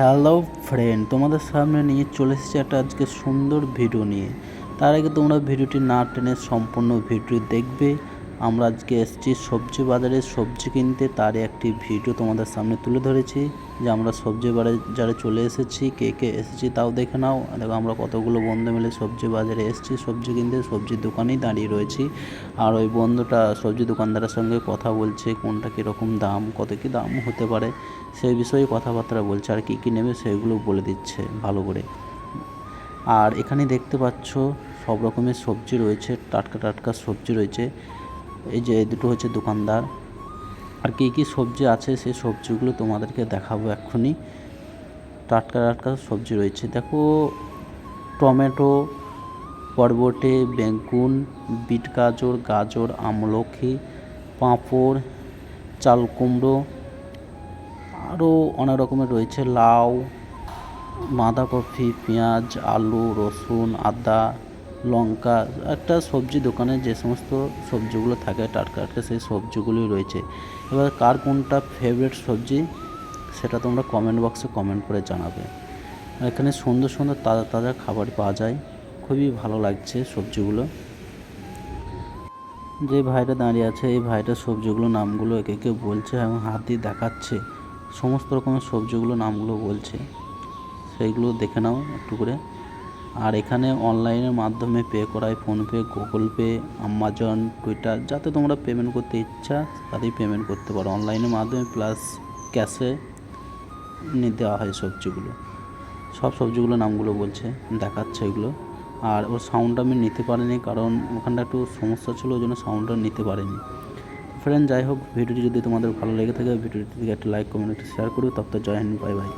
Hello friend, তোমাদের সামনে নিয়ে চলে এসেছি একটা আজকে সুন্দর ভিডিও নিয়ে। তার আগে তোমরা ভিডিওটি না টেনে সম্পূর্ণ ভিডিও দেখবে। আমরা আজকে এসেছি সবজি বাজারে। সবজি কিনতে তার একটি ভিডিও তোমাদের সামনে তুলে ধরেছি যে আমরা সবজি বাজারে চলে এসেছি, কে কে এসেছি তাও দেখে নাও। দেখো, আমরা কতগুলো বন্ধু মিলে সবজি বাজারে এসেছি, সবজি কিনতে সবজির দোকানেই দাঁড়িয়ে রয়েছি। আর ওই বন্ধুটা সবজি দোকানদারের সঙ্গে কথা বলছে, কোনটা কীরকম দাম, কত কী দাম হতে পারে, সেই বিষয়ে কথাবার্তা বলছে আর কী কী নেবে সেগুলো বলে দিচ্ছে ভালো করে। আর এখানে দেখতে পাচ্ছ সব রকমের সবজি রয়েছে, টাটকা টাটকা সবজি রয়েছে। এই যে এই দুটো হচ্ছে দোকানদার। আর কী কী সবজি আছে সেই সবজিগুলো তোমাদেরকে দেখাবো এক্ষুনি। টাটকা টাটকা সবজি রয়েছে। দেখো, টমেটো, বরবটে, বেগুন, বিট গাজর গাজর আমলকি পাঁপড়, চাল কুমড়ো, আরও অনেক রকমের রয়েছে। লাউ, বাঁধাকপি, পেঁয়াজ, আলু, রসুন, আদা লঙ্কা, একটা সবজি দোকানে যে সমস্ত সবজিগুলো থাকে, টাটকা টাটকা সেই সবজিগুলোই রয়েছে। এবার কার কোনটা ফেভারিট সবজি, সেটা তোমরা কমেন্ট বক্সে কমেন্ট করে জানাবে। এখানে সুন্দর সুন্দর তাজা তাজা খাবার পাওয়া যায়। খুবই ভালো লাগছে সবজিগুলো। যে ভাইটা দাঁড়িয়ে আছে, এই ভাইটা সবজিগুলো নামগুলো একে একে বলছে এবং হাত দিয়ে দেখাচ্ছে। সমস্ত রকমের সবজিগুলো নামগুলো বলছে। সেইগুলো দেখে নাও একটু করে। আর এখানে অনলাইনের মাধ্যমে পে করায় PhonePe, Google Pay, Amazon, Twitter, যাতে তোমরা পেমেন্ট করতে ইচ্ছা তাতেই পেমেন্ট করতে পারো। অনলাইনের মাধ্যমে প্লাস ক্যাশে নিয়ে দেওয়া হয় সবজিগুলো। সব সবজিগুলো নামগুলো বলছে, দেখাচ্ছে এগুলো। আর ওর সাউন্ডটা আমি নিতে পারিনি কারণ ওখানটা একটু সমস্যা ছিল, ওই জন্য সাউন্ডটা নিতে পারিনি। ফ্রেন্ড যাই হোক, ভিডিওটি যদি তোমাদের ভালো লেগে থাকে ভিডিওটিকে একটা লাইক কমেন্ট একটা শেয়ার করো। তত জয় হিন্দ বাই বাই